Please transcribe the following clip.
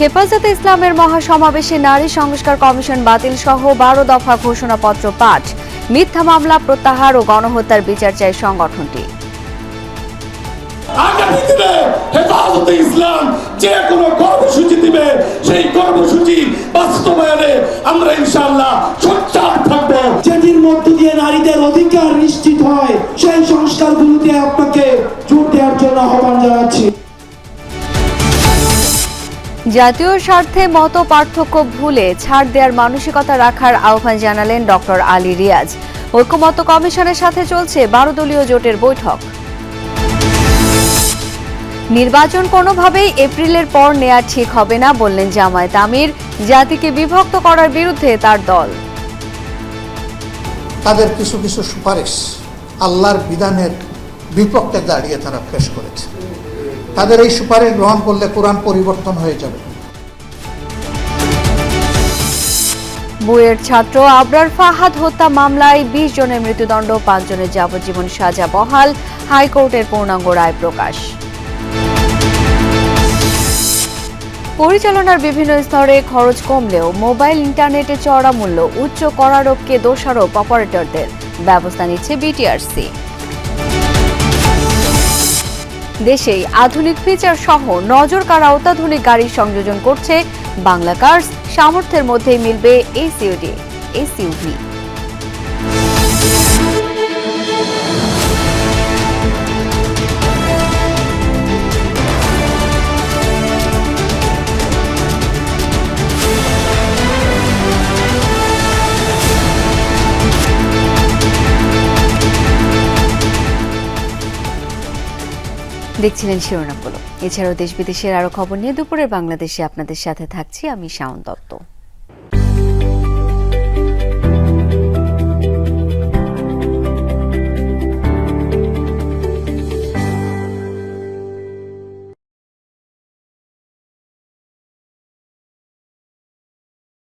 হেফাজতে ইসলামের মহাসমাবেশে নারী সংস্কার কমিশন বাতিল সহ বারো দফা ঘোষণাপত্র পাঠ। মিথ্যা মামলা প্রত্যাহার ও গণহত্যার বিচার চায় সংগঠনটি। আগামী দিনে হেফাজতে ইসলাম যে কোনো কর্মসূচি দিবে সেই কর্মসূচি বাস্তবায়নে আমরা ইনশাআল্লাহ সোচ্চার থাকব। যেটির মধ্য দিয়ে নারীদের অধিকার নিশ্চিত হয় সেই সংস্কারগুলোতে আপনাকে জোর দেওয়ার জন্য আহ্বান জানাচ্ছি। জাতীয় স্বার্থে মত পার্থক্য ভুলে ছাড় দেওয়ার মানসিকতা রাখার আহ্বান জানালেন ডক্টর আলী রিয়াজ। ঐক্যমত্য কমিশনের সাথে চলছে বারো দলীয় জোটের বৈঠক। নির্বাচন কোনোভাবেই এপ্রিলের পর নেওয়া ঠিক হবে না বললেন জামায়াত আমির, জাতিকে বিভক্ত করার বিরুদ্ধে তার দল। তাদের কিছু কিছু সুপারিশ আল্লাহর বিধানের বিপক্ষে দাঁড়িয়ে তারা পেশ করেছে। তাদের এই সুপারিশ গ্রহণ করলে কোরআন পরিবর্তন হয়ে যাবে। বুয়েট ছাত্র আবরার ফাহাদ হত্যা মামলায় বিশ জনের মৃত্যুদণ্ড, পাঁচ জনের যাবজ্জীবন সাজা বহাল, হাইকোর্টের পূর্ণাঙ্গ রায় প্রকাশ। পরিচালনার বিভিন্ন স্তরে খরচ কমলেও মোবাইল ইন্টারনেটে চড়া মূল্য উচ্চ করারোপকে দোষারোপ অপারেটরদের। ব্যবস্থা নিচ্ছে বিটিআরসি। দেশেই আধুনিক ফিচার সহ নজর কাড়া অত্যাধুনিক গাড়ি সংযোজন করছে বাংলা কার্স সামর্থ্যের মধ্যেই মিলবে এসইউডি এসইউভি দেখছিলেন শিরোনামগুলো। এছাড়াও দেশ বিদেশের আরও খবর নিয়ে দুপুরের বাংলাদেশে আপনাদের সাথে থাকছি আমি শাওন দত্ত।